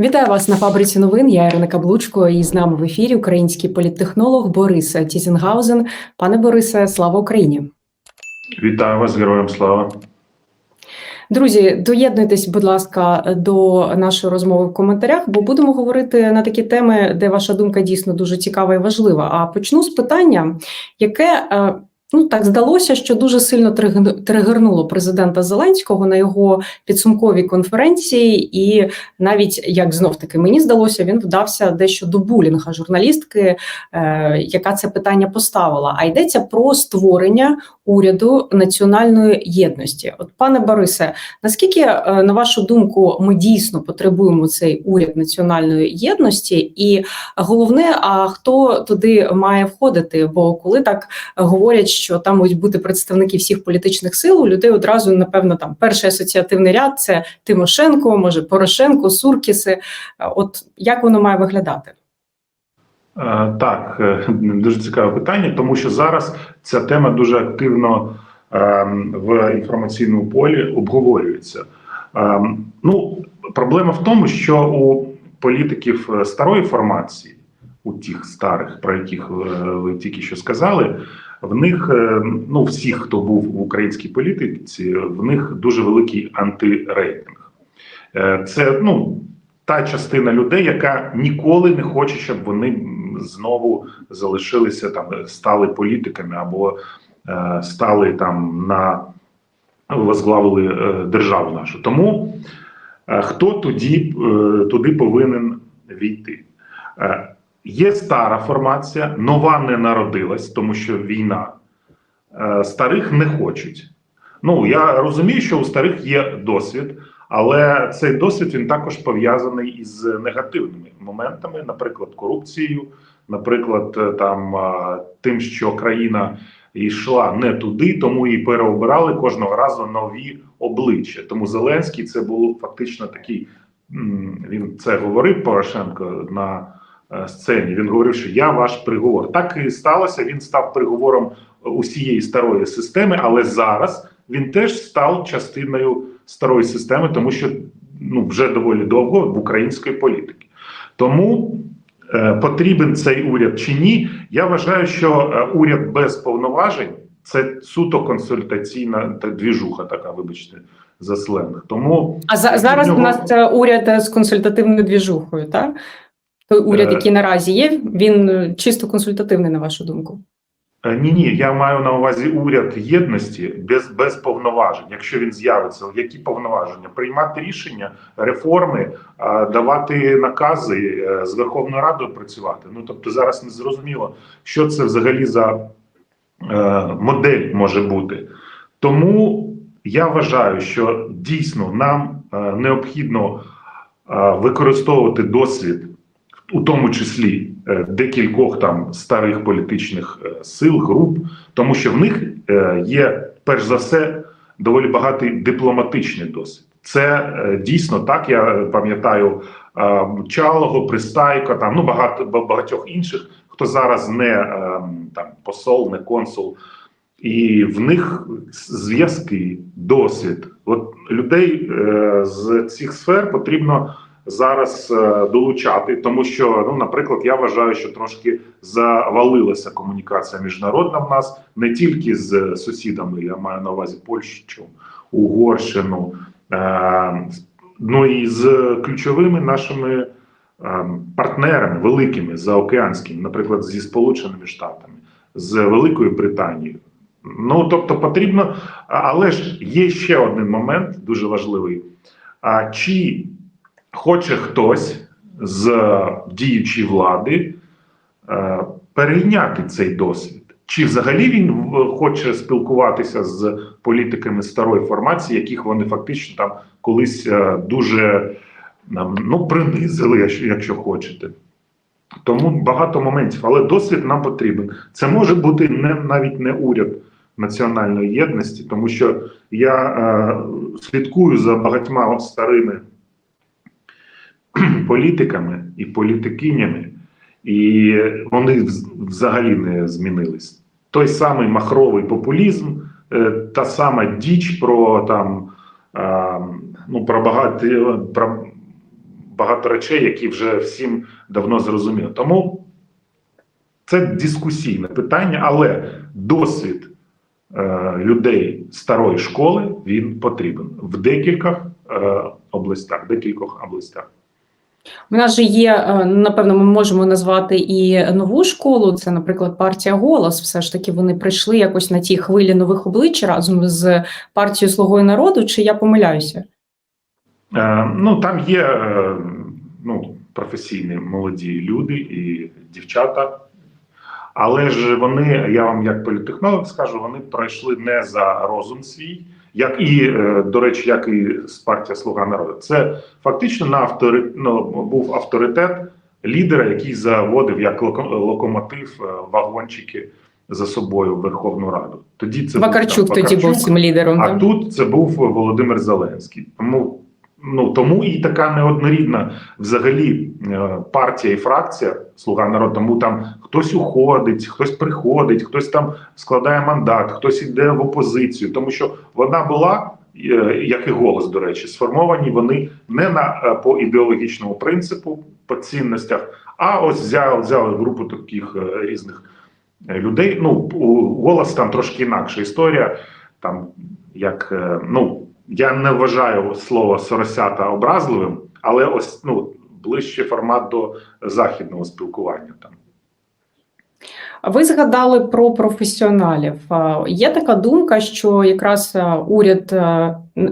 Вітаю вас на фабриці новин. Я Ірина Каблучко. І з нами в ефірі український політтехнолог Борис Тізенгаузен. Пане Борисе, слава Україні! Вітаю вас, героям слава. Друзі, доєднуйтесь, будь ласка, до нашої розмови в коментарях, бо будемо говорити на такі теми, де ваша думка дійсно дуже цікава і важлива. А почну з питання, яке е, ну так здалося, що дуже сильно триг- тригернуло президента Зеленського на його підсумковій конференції, і навіть як знов таки мені здалося, він вдався дещо до булінга журналістки, е, яка це питання поставила. А йдеться про створення уряду національної єдності. От, пане Борисе, наскільки, е, на вашу думку, ми дійсно потребуємо цей уряд національної єдності? І головне, а хто туди має входити? Бо коли так говорять, що там можуть бути представники всіх політичних сил, у людей одразу напевно там перший асоціативний ряд це Тимошенко, може Порошенко, Суркіси. От як воно має виглядати? Е, Так, е, дуже цікаве питання, тому що зараз ця тема дуже активно ем, в інформаційному полі обговорюється. Ем, Ну, проблема в тому, що у політиків е, старої формації, у тих старих, про яких ви тільки що сказали, в них е, ну всіх, хто був в українській політиці, в них дуже великий антирейтинг. Е, Це ну та частина людей, яка ніколи не хоче, щоб вони знову залишилися там, стали політиками або е, стали там на возглавили е, державу нашу. Тому е, хто тоді е, туди повинен війти? Е, Є стара формація, нова не народилась, тому що війна. Е, Старих не хочуть. Ну я розумію, що у старих є досвід, але цей досвід він також пов'язаний із негативними моментами, наприклад, корупцією, наприклад, е, там тим, що країна йшла не туди, тому і переобирали кожного разу нові обличчя. Тому Зеленський це було фактично такий. Він це говорив Порошенко на е, сцені. Він говорив, що я ваш приговор. Так і сталося. Він став приговором усієї старої системи, але зараз він теж став частиною старої системи, тому що ну вже доволі довго в української політики. Тому е, потрібен цей уряд чи ні. Я вважаю, що е, уряд без повноважень це суто консультаційна та двіжуха, така, вибачте, за сленг. Тому А за зараз у нього- нас уряд з консультативною двіжухою, так? Той уряд, Е. який наразі є, він е, чисто консультативний, на вашу думку. Е, Ні, ні, я маю на увазі уряд єдності без, без повноважень. Якщо він з'явиться, які повноваження? Приймати рішення, реформи, давати накази з Верховною Радою працювати. Ну тобто зараз не зрозуміло, що це взагалі за модель може бути. Тому я вважаю, що дійсно нам необхідно використовувати досвід у тому числі е, декількох там старих політичних е, сил, груп, тому що в них е, є перш за все доволі багатий дипломатичний досвід. Це дійсно так. Я пам'ятаю Чалого, Пристайко, там ну багато багатьох інших, хто зараз не там посол, не консул. І в них зв'язки, досвід. От людей з цих сфер потрібно зараз е, долучати, тому що, ну, наприклад, я вважаю, що трошки завалилася комунікація міжнародна в нас не тільки з сусідами, я маю на увазі Польщу, Угорщину, е, ну і з ключовими нашими е, партнерами великими заокеанськими, наприклад, зі Сполученими Штатами, з Великою Британією. Ну тобто потрібно, але ж є ще один момент дуже важливий. А чи хоче хтось з діючої влади е, перейняти цей досвід? Чи взагалі він хоче спілкуватися з політиками старої формації, яких вони фактично там колись е, дуже нам, ну, принизили, якщо хочете? Тому багато моментів, але досвід нам потрібен. Це може бути не навіть не уряд національної єдності, тому що я е, слідкую за багатьма старими політиками і політикинями, і вони взагалі не змінились. Той самий махровий популізм, е, та сама діч про там е, ну про багато про багато речей, які вже всім давно зрозуміли. Тому це дискусійне питання, але досвід е, людей старої школи він потрібен в декількох областях. Декількох областях. У нас же є, е, напевно, ми можемо назвати і нову школу. Це, наприклад, партія Голос. Все ж таки вони прийшли якось на ті хвилі нових облич разом з партією Слугою народу. Чи я помиляюся? Е, ну там є е, ну, професійні молоді люди і дівчата. Але ж вони, я вам як політехнолог скажу, вони пройшли не за розум свій, як і, е, до речі, як і з партія Слуга народу. Це фактично на автори, ну, був авторитет лідера, який заводив як локо- локомотив е, вагончики за собою в Верховну Раду. Тоді це був, Вакарчук там, тоді був цим лідером. а так? тут це був Володимир Зеленський. Тому ну тому і така неоднорідна взагалі е, партія і фракція Слуга народу. Тому там хтось уходить, хтось приходить, хтось там складає мандат, хтось йде в опозицію, тому що вона була. е, Як і голос, до речі, сформовані вони не на е, по ідеологічному принципу, по цінностях, а ось взяли, взяли групу таких різних людей. Ну, у голос там трошки інакша історія. Там як ну я не вважаю слово соросята образливим, але ось ну ближче формат до західного спілкування там. Ви згадали про професіоналів. Є така думка, що якраз уряд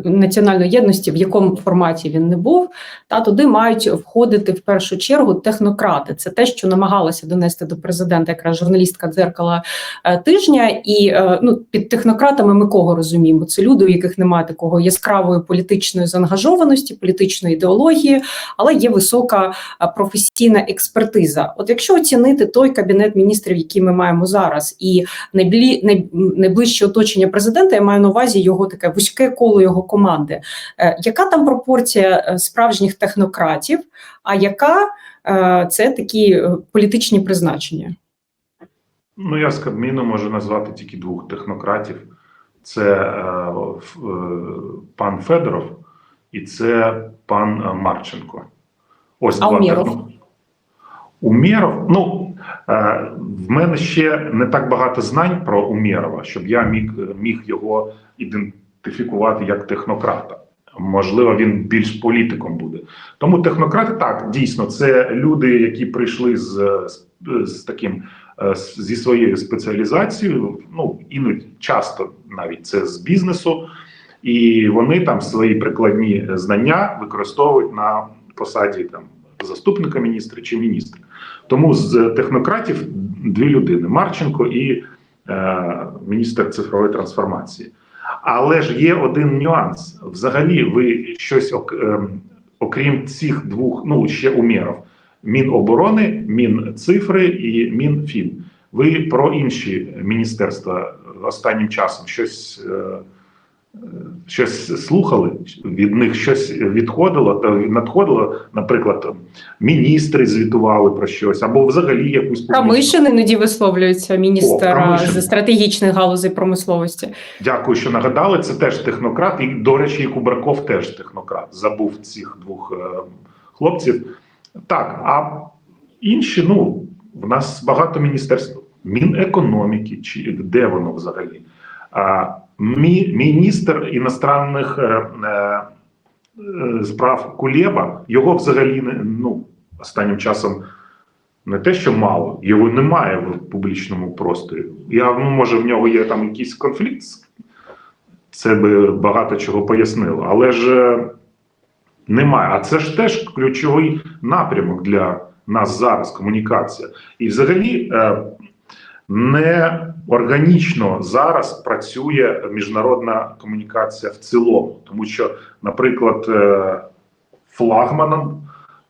національної єдності, в якому форматі він не був, та туди мають входити в першу чергу технократи. Це те, що намагалася донести до президента якраз журналістка дзеркала е, тижня. І е, ну під технократами ми кого розуміємо? Це люди, у яких немає такого яскравої політичної заангажованості, політичної ідеології, але є висока професійна експертиза. От якщо оцінити той кабінет міністрів, який ми маємо зараз, і найблі, най, найближче оточення президента, я маю на увазі його таке вузьке коло його команди. Е, яка там пропорція е, справжніх технократів, а яка е, це такі політичні призначення? Ну я з Кабміну можу назвати тільки двох технократів: це е, е, пан Федоров і це пан Марченко. Ось А два Умєров? техно- Умєров, ну е, в мене ще не так багато знань про Умєрова, щоб я міг, міг його ідентифікувати як технократа. Можливо, він більш політиком буде. Тому технократи так дійсно це люди, які прийшли з, з, з таким е, зі своєю спеціалізацією. Ну іноді часто навіть це з бізнесу, і вони там свої прикладні знання використовують на посаді там заступника міністра чи міністра. Тому з технократів дві людини: Марченко і е, міністр цифрової трансформації. Але ж є один нюанс. Взагалі, ви щось ок, ем, окрім цих двох, ну ще Умєров, Міноборони, Мінцифри і Мінфін. Ви про інші міністерства останнім часом щось, е, щось слухали? Від них щось відходило, е, надходило, наприклад, там, міністри звітували про щось, або взагалі якусь Промишин іноді висловлюється міністр О, з стратегічних галузей промисловості. Дякую, що нагадали. Це теж технократ. І, до речі, і Кубраков теж технократ. Забув цих двох е, хлопців. Так, а інші, ну, в нас багато міністерств. Мінекономіки, чи де воно взагалі? А, мі, міністр іностранних е, е, е, справ Кулєба, його взагалі не ну, останнім часом не те, що мало, його немає в публічному просторі. Я ну, може в нього є там якийсь конфлікт. Це би багато чого пояснило, але ж е, немає. А це ж теж ключовий напрямок для нас зараз комунікація. І взагалі е, не органічно зараз працює міжнародна комунікація в цілому, тому що, наприклад, е, флагманом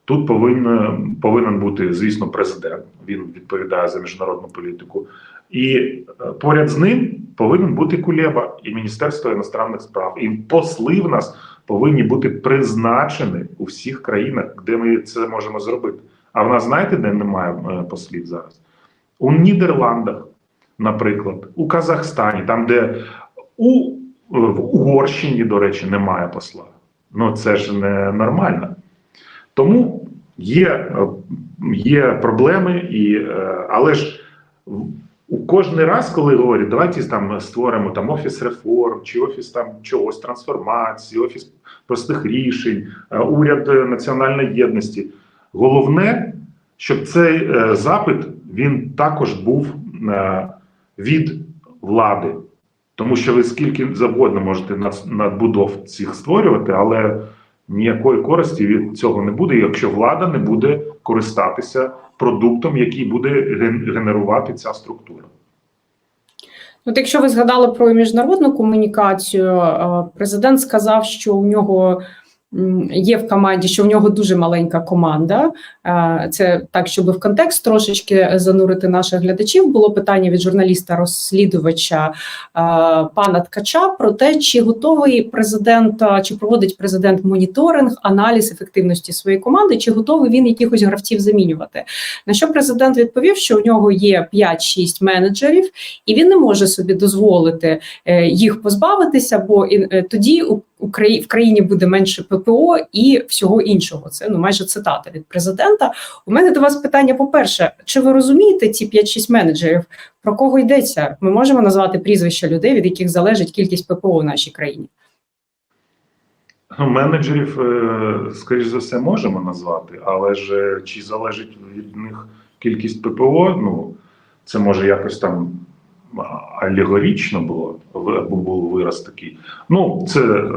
тут повинен, повинен бути, звісно, президент. Він відповідає за міжнародну політику. І е, поряд з ним повинен бути Кулеба і Міністерство іностранних справ. І посли в нас повинні бути призначені у всіх країнах, де ми це можемо зробити. А в нас знаєте, де немає е, послів зараз? У Нідерландах, наприклад, у Казахстані, там, де у в Угорщині, до речі, немає посла. Ну це ж не нормально. Тому є, є проблеми, і, е, але ж у кожний раз, коли говорять, давайте там створимо там офіс реформ, чи офіс там чогось трансформації, офіс простих рішень, е, уряд е, національної єдності. Головне, щоб цей запит він також був е, від влади, тому що ви скільки завгодно можете над- надбудов цих створювати, але ніякої користі від цього не буде, якщо влада не буде користатися продуктом, який буде генерувати ця структура. От якщо ви згадали про міжнародну комунікацію, е, президент сказав, що у нього є в команді, що в нього дуже маленька команда. Е, Це так, щоб в контекст трошечки занурити наших глядачів. Було питання від журналіста-розслідувача е, пана Ткача про те, чи готовий президент, е, чи проводить президент моніторинг, аналіз ефективності своєї команди, чи готовий він якихось гравців замінювати. На що президент відповів, що у нього є 5-6 менеджерів, і він не може собі дозволити їх позбавитися, бо тоді в країні буде менше ППО і всього іншого. Це ну майже цитата від президента. У мене до вас питання: по-перше, чи ви розумієте ці 5-6 менеджерів? Про кого йдеться? Ми можемо назвати прізвища людей, від яких залежить кількість ППО в нашій країні. Менеджерів, е, скоріш за все, можемо назвати, але ж е, чи залежить від них кількість ППО, ну це може якось там алегорічно було, або був вираз такий. Ну, це е,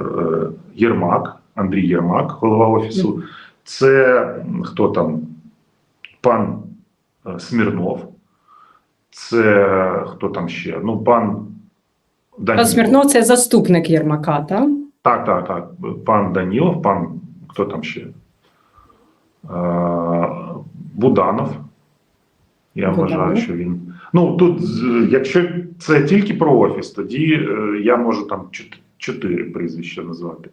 Єрмак, Андрій Єрмак, голова офісу. Це хто там? Пан е, Смірнов. Це хто там ще? Ну, пан Данілов. Пан Смірнов це заступник Єрмака, так? Так, так, так. Пан Данілов, пан хто там ще? Е, Буданов. Я Буданов. вважаю, що він. Ну тут, якщо це тільки про офіс, тоді е, я можу там чотири прізвища назвати.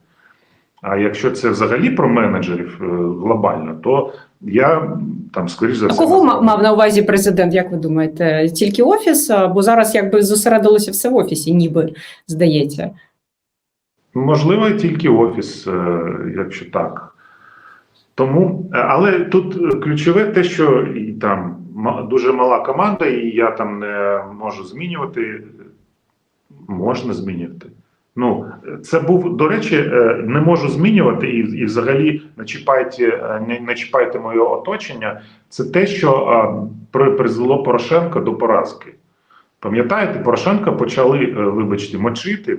А якщо це взагалі про менеджерів е, глобально, то я там скоріш за А все. кого назвав- мав на увазі президент? Як ви думаєте? Тільки офіс? Бо зараз якби зосередилося все в офісі, ніби здається. Можливо, тільки офіс, е, якщо так. Тому, е, але тут е, ключове те, що і там дуже мала команда, і я там не можу змінювати. Можна змінювати. Ну, це був, до речі, е, не можу змінювати і, і взагалі не чіпайте, е, не, не чіпайте моє оточення. Це те, що е, при- призвело Порошенка до поразки. Пам'ятаєте, Порошенка почали, вибачте, мочити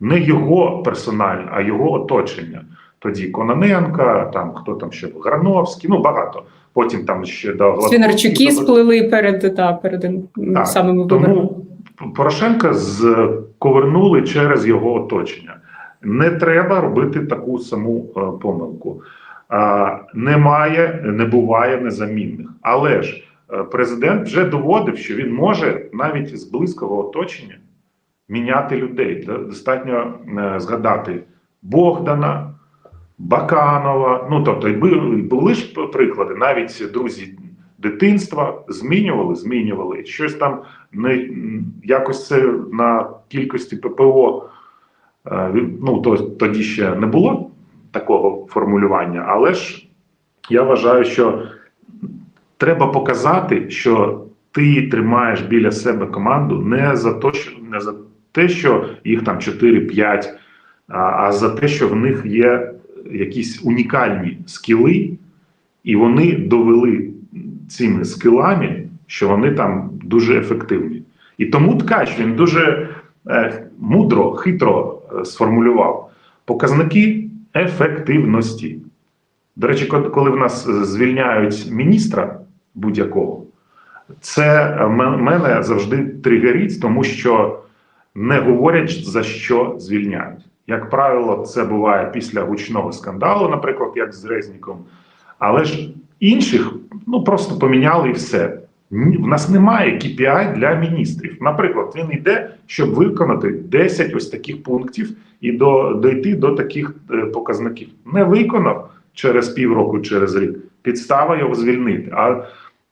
не його персонально, а його оточення. Тоді Кононенка, там хто там ще Грановський, ну багато. Потім там ще до Свинарчуки Гладкого. сплили перед та перед Так, самими виборами. Тому Порошенка зковернули через його оточення. Не треба робити таку саму е, помилку. Немає, не буває незамінних. Але ж е, президент вже доводив, що він може навіть з близького оточення міняти людей. Достатньо е, згадати Богдана, Баканова. Ну тобто, були ж приклади, навіть друзі дитинства змінювали, змінювали. Щось там не якось це на кількості ППО. е, Ну то тоді ще не було такого формулювання, але ж я вважаю, що треба показати, що ти тримаєш біля себе команду не за те, що не за те, що їх там 4-5, а, а за те, що в них є якісь унікальні скіли, і вони довели цими скілами, що вони там дуже ефективні. І тому Ткач він дуже е, мудро, хитро е, сформулював показники ефективності. До речі, коли в нас е, звільняють міністра будь-якого, це е, мене завжди тригерить, тому що не говорять за що звільняють. Як правило, це буває після гучного скандалу, наприклад, як з Резніком. Але ж інших ну просто поміняли і все. В нас немає KPI для міністрів. Наприклад, він йде, щоб виконати 10 ось таких пунктів і до, дойти до таких е, показників. Не виконав через півроку, через рік. Підстава його звільнити. А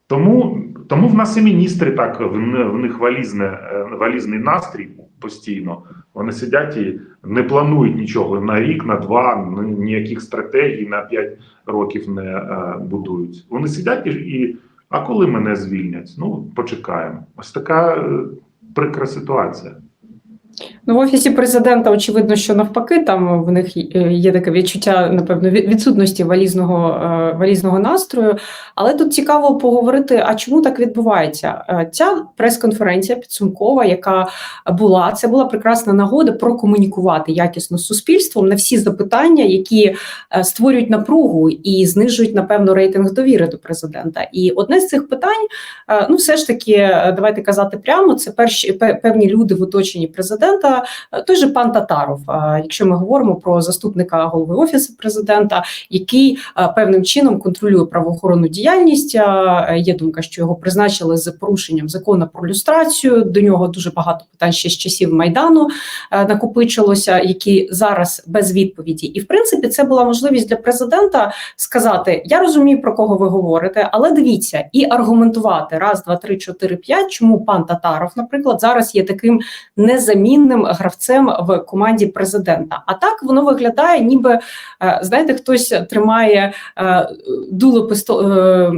тому, тому в нас і міністри так в, в них валізне, е, валізний настрій постійно. Вони сидять і не планують нічого на рік, на два, ніяких стратегій на п'ять років не е, будують. Вони сидять і, і а коли мене звільнять? Ну почекаємо. Ось така е, прикра ситуація. Ну, в офісі президента очевидно, що навпаки, там в них е, є таке відчуття, напевно, відсутності валізного, е, валізного настрою. Але тут цікаво поговорити, а чому так відбувається? Е, Ця прес-конференція підсумкова, яка була, це була прекрасна нагода прокомунікувати якісно з суспільством на всі запитання, які створюють напругу і знижують, напевно, рейтинг довіри до президента. І одне з цих питань, ну, все ж таки, давайте казати прямо, це перші певні люди в оточенні президента. Е, Той же пан Татаров, е, якщо ми говоримо про заступника голови офісу президента, який е, певним чином контролює правоохоронну діяльність. Є думка, що його призначили з порушенням закону про люстрацію. До нього дуже багато питань ще з часів майдану накопичилося, які зараз без відповіді. І в принципі, це була можливість для президента сказати: Я розумію, про кого ви говорите, але дивіться і аргументувати раз, два, три, чотири, п'ять. Чому пан Татаров, наприклад, зараз є таким незамінним гравцем в команді президента. А так воно виглядає, ніби е, знаєте, хтось тримає е, дуло писто. е,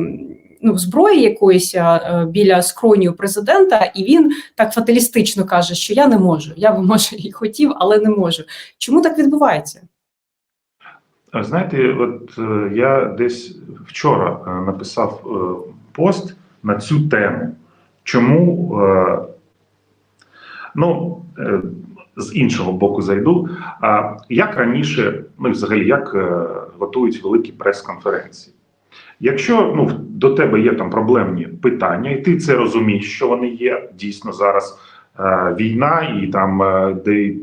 Ну, зброї якоїсь е, біля скроні у президента, і він так фаталістично каже, що я не можу. Я би може і хотів, але не можу. Чому так відбувається? Знаєте, от я десь вчора написав пост на цю тему. Чому ну е, з іншого боку зайду. А як раніше, ну і взагалі, як е, готують великі прес-конференції? Якщо ну до тебе є там проблемні питання, і ти це розумієш, що вони є дійсно зараз е, війна, і там е, де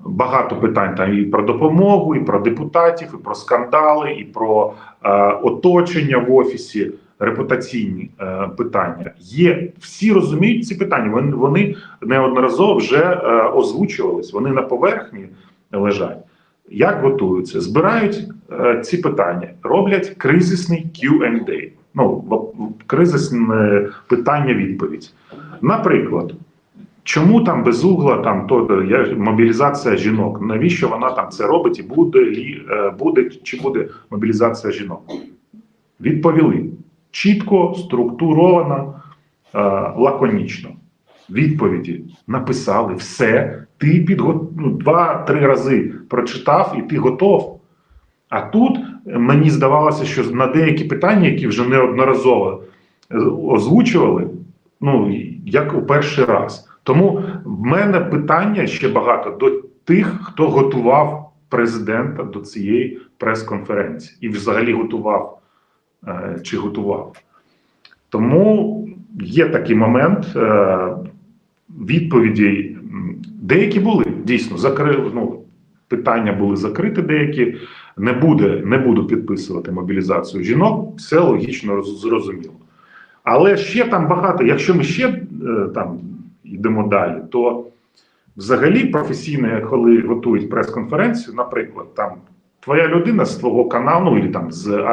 багато питань там і про допомогу, і про депутатів, і про скандали, і про е, оточення в офісі, репутаційні е, питання. Є всі розуміють ці питання. Вони, вони неодноразово вже е, озвучувались. Вони на поверхні лежать. Як готуються? Збирають е, ці питання, роблять кризисний Q&A. Ну, кризисне питання-відповідь. Наприклад, чому там без угла там то я мобілізація жінок? Навіщо вона там це робить? І буде лі, е, буде чи буде мобілізація жінок? Відповіли чітко, структуровано, е, лаконічно. Відповіді написали все. Ти підго... ну, два-три рази прочитав, і ти готов. А тут е, мені здавалося, що на деякі питання, які вже неодноразово е, озвучували, ну як у перший раз. Тому в мене питання ще багато до тих, хто готував президента до цієї прес-конференції і взагалі готував чи готував. Тому є такий момент. Е, відповіді деякі були дійсно закрили. Ну, питання були закриті, деякі не буде, не буду підписувати мобілізацію жінок. Все логічно зрозуміло. Але ще там багато. Якщо ми ще е, там йдемо далі, то взагалі професійно, коли готують прес-конференцію, наприклад, там твоя людина з твого каналу, ну, і там з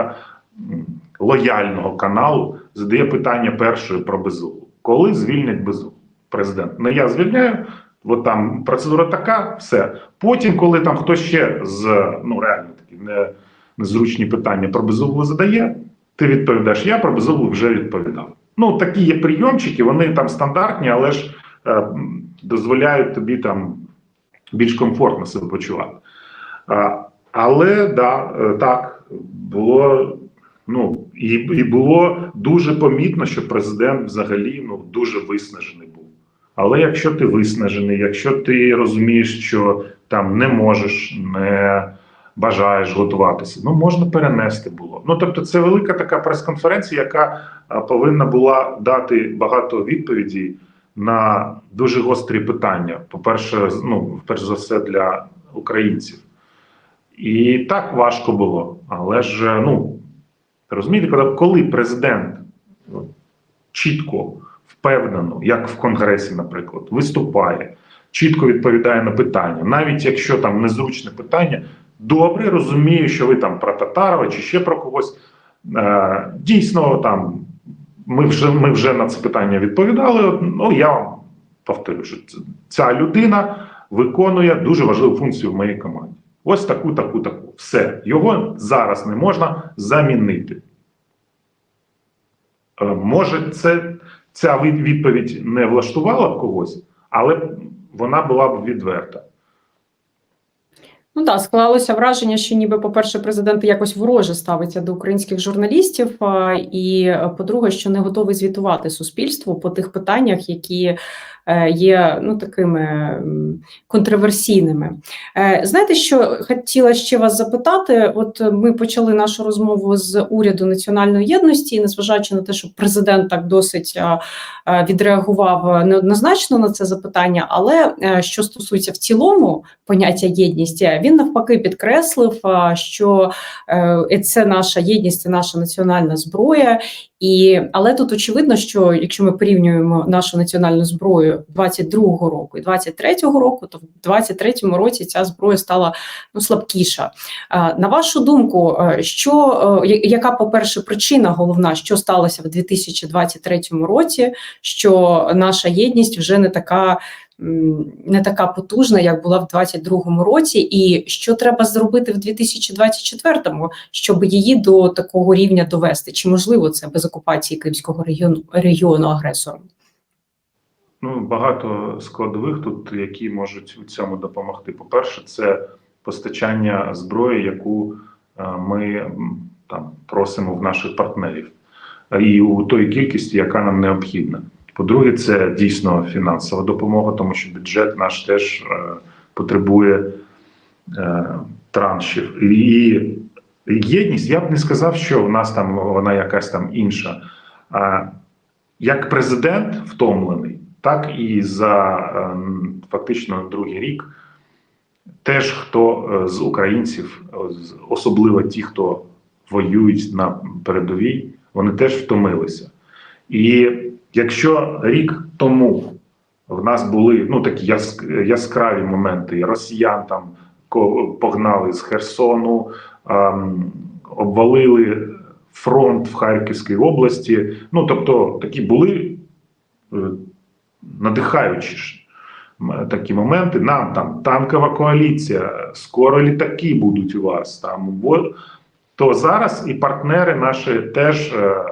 лояльного каналу задає питання першою про безугу. Коли звільнять безугу? Президент. Не я звільняю, от там процедура така, все. Потім, коли там хтось ще з ну реально такі не, незручні питання про безуглу задає, ти відповідаєш, я про безуглу вже відповідав. Ну, такі є прийомчики, вони там стандартні, але ж е, дозволяють тобі там більш комфортно себе почувати. А, але да, е, так, було. Ну і, і було дуже помітно, що президент взагалі ну дуже виснажений був. Але якщо ти виснажений, якщо ти розумієш, що там не можеш, не бажаєш готуватися, ну можна перенести було. Ну тобто, це велика така прес-конференція, яка повинна була дати багато відповідей на дуже гострі питання. По-перше, ну перш за все для українців. І так важко було. Але ж ну розумієте, коли- президент ну, чітко, впевнено, як в Конгресі, наприклад, виступає, чітко відповідає на питання, навіть якщо там незручне питання, добре розумію, що ви там про Татарова чи ще про когось. Е, дійсно, там ми вже, ми вже на це питання відповідали. Ну я вам повторю, що ця людина виконує дуже важливу функцію в моїй команді. Ось таку, таку, таку. Все. Його зараз не можна замінити. Е, Може, це, ця відповідь не влаштувала б когось, але вона була б відверта. Ну так, склалося враження, що ніби, по-перше, президент якось вороже ставиться до українських журналістів, і е, по-друге, що не готовий звітувати суспільству по тих питаннях, які е, є ну такими контроверсійними. Е, Знаєте, що хотіла ще вас запитати? От е, ми почали нашу розмову з уряду національної єдності, і незважаючи на те, що президент так досить відреагував неоднозначно на це запитання, але е, що стосується в цілому поняття єдність, е, він навпаки підкреслив, що е, це наша єдність, це наша національна зброя. І але тут очевидно, що якщо ми порівнюємо нашу національну зброю 22-го року і 23-го року, то в 23-му році ця зброя стала ну слабкіша. На вашу думку, е, що е, яка, по-перше, причина головна, що сталося в 2023 році, що наша єдність вже не така. Не така потужна, як була в 22-му році, і що треба зробити в 2024-му, щоб її до такого рівня довести? Чи можливо це без окупації Кримського регіону регіону агресором? Ну, багато складових тут, які можуть у цьому допомогти. По-перше, це постачання зброї, яку е, ми там просимо в наших партнерів, і у той кількості, яка нам необхідна. По-друге, це дійсно фінансова допомога, тому що бюджет наш теж е, потребує е, траншів. І єдність, я б не сказав, що в нас там вона якась там інша. А як президент втомлений, так і за фактично другий рік теж хто е, з українців, е, особливо ті, хто воюють на передовій, вони теж втомилися. І якщо рік тому в нас були ну такі яскраві моменти, росіян там погнали з Херсону, ем, обвалили фронт в Харківській області. Ну тобто такі були е, надихаючі такі моменти. Нам там танкова коаліція, скоро літаки будуть у вас там. То зараз і партнери наші теж е,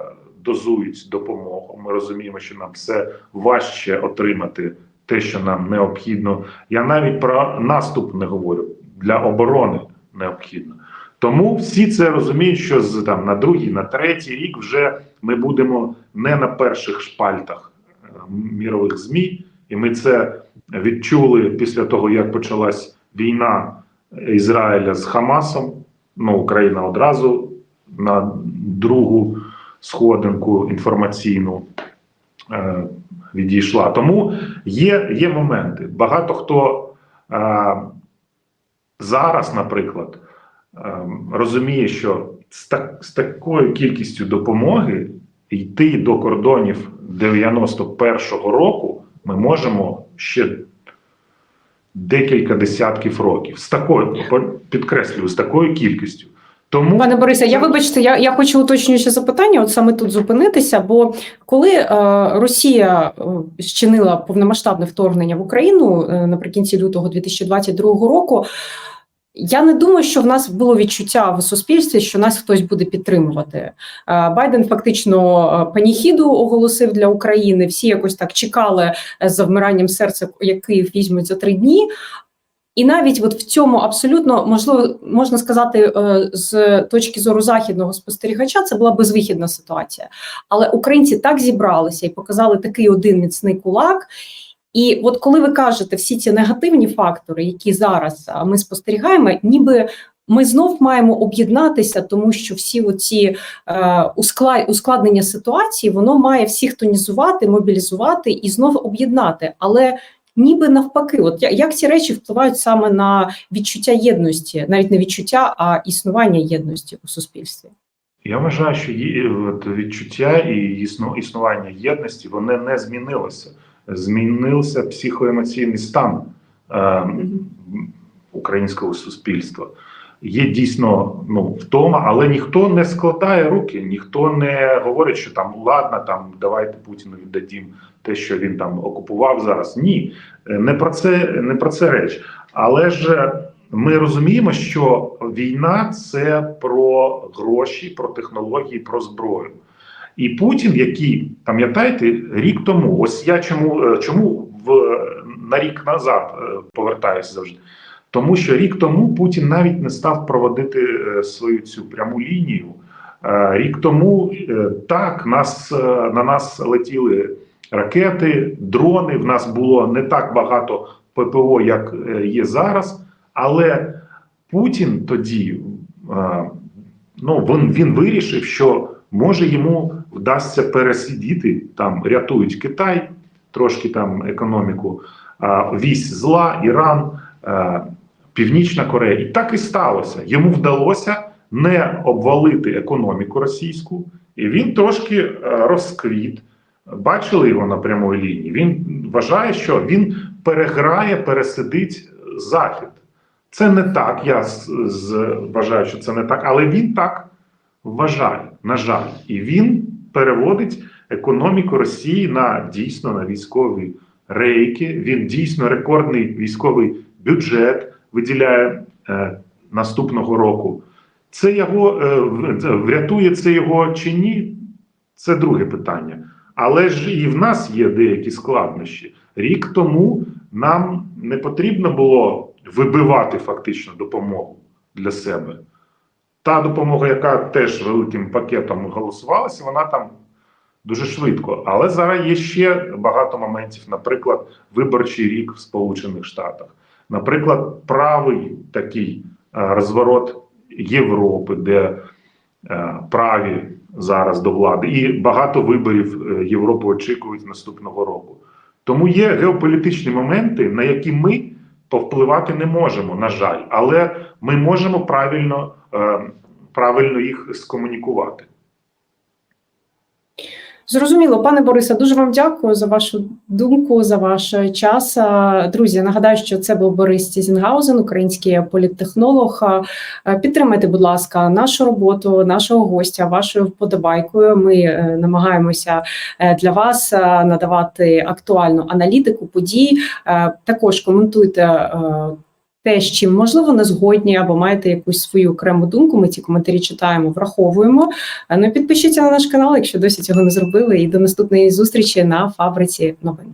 дозують допомогу. Ми розуміємо, що нам все важче отримати те, що нам необхідно. Я навіть про наступ не говорю для оборони необхідно. Тому всі це розуміють, що з там на другий, на третій рік вже ми будемо не на перших шпальтах е, мірових змі, і ми це відчули після того, як почалась війна Ізраїля з Хамасом. Ну, Україна одразу на другу сходинку інформаційну е, відійшла. Тому є, є моменти. Багато хто е, зараз, наприклад, ем, розуміє, що з, так, з такою кількістю допомоги йти до кордонів 91-го року ми можемо ще декілька десятків років. З такою підкреслюю, з такою кількістю. Тому Пане Борисе, я вибачте, я, я хочу уточнююче запитання, от саме тут зупинитися. Бо коли е, Росія е, зчинила повномасштабне вторгнення в Україну е, наприкінці лютого 2022 року, я не думаю, що в нас було відчуття в суспільстві, що нас хтось буде підтримувати. Е, Байден фактично е, паніхіду оголосив для України. Всі якось так чекали з вмиранням серця, як Київ візьмуть за три дні. І навіть от в цьому абсолютно можливо можна сказати, е, з точки зору західного спостерігача, це була безвихідна ситуація. Але українці так зібралися і показали такий один міцний кулак. І от коли ви кажете всі ці негативні фактори, які зараз ми спостерігаємо, ніби ми знов маємо об'єднатися, тому що всі оці е, ускладнення ситуації воно має всіх тонізувати, мобілізувати і знов об'єднати. Але ніби навпаки, от як ці речі впливають саме на відчуття єдності, навіть не відчуття, а існування єдності у суспільстві. Я вважаю, що відчуття і існування єдності вони не змінилося. Змінився психоемоційний стан е, українського суспільства. Є дійсно ну втома, але ніхто не складає руки, ніхто не говорить, що там ладно, там давайте Путіну віддадім те, що він там окупував зараз. Ні, Е, не про це не про це реч. Але ж ми розуміємо, що війна це про гроші, про технології, про зброю. І Путін, який пам'ятаєте, рік тому, ось я чому е, чому в на рік назад е, повертаюся завжди. Тому що рік тому Путін навіть не став проводити е, свою цю пряму лінію. Е, Рік тому е, так нас на нас летіли ракети, дрони. В нас було не так багато ППО, як є зараз. Але Путін тоді ну він, він вирішив, що може йому вдасться пересидіти там, рятують Китай, трошки там економіку, вісь зла, Іран, Північна Корея. І так і сталося. Йому вдалося не обвалити економіку російську, і він трошки е, розквіт. Бачили його на прямій лінії. Він вважає, що він переграє, пересидить захід. Це не так. Я з, з, вважаю, що це не так, але він так вважає, на жаль, і він переводить економіку Росії на дійсно на військові рейки. Він дійсно рекордний військовий бюджет виділяє е, наступного року. Це його е, врятує це його чи ні? Це друге питання. Але ж і в нас є деякі складнощі. Рік тому нам не потрібно було вибивати фактично допомогу для себе. Та допомога, яка теж великим пакетом голосувалася, вона там дуже швидко. Але зараз є ще багато моментів, наприклад, виборчий рік в Сполучених Штатах, наприклад, правий такий е, розворот Європи, де е, праві зараз до влади, і багато виборів е, Європи очікують наступного року. Тому є геополітичні моменти, на які ми повпливати не можемо, на жаль, але ми можемо правильно, правильно їх скомунікувати. Зрозуміло, пане Борисе, дуже вам дякую за вашу думку, за ваш час. Друзі, нагадаю, що це був Борис Тізінгаузен, український політтехнолог. Е, Підтримайте, будь ласка, нашу роботу, нашого гостя, вашою вподобайкою. Ми е, намагаємося е, для вас е, надавати актуальну аналітику подій. Е, Також коментуйте. Те, з чим можливо не згодні, або маєте якусь свою окрему думку. Ми ці коментарі читаємо, враховуємо. Ну підпишіться на наш канал, якщо досі цього не зробили. І до наступної зустрічі на фабриці новин.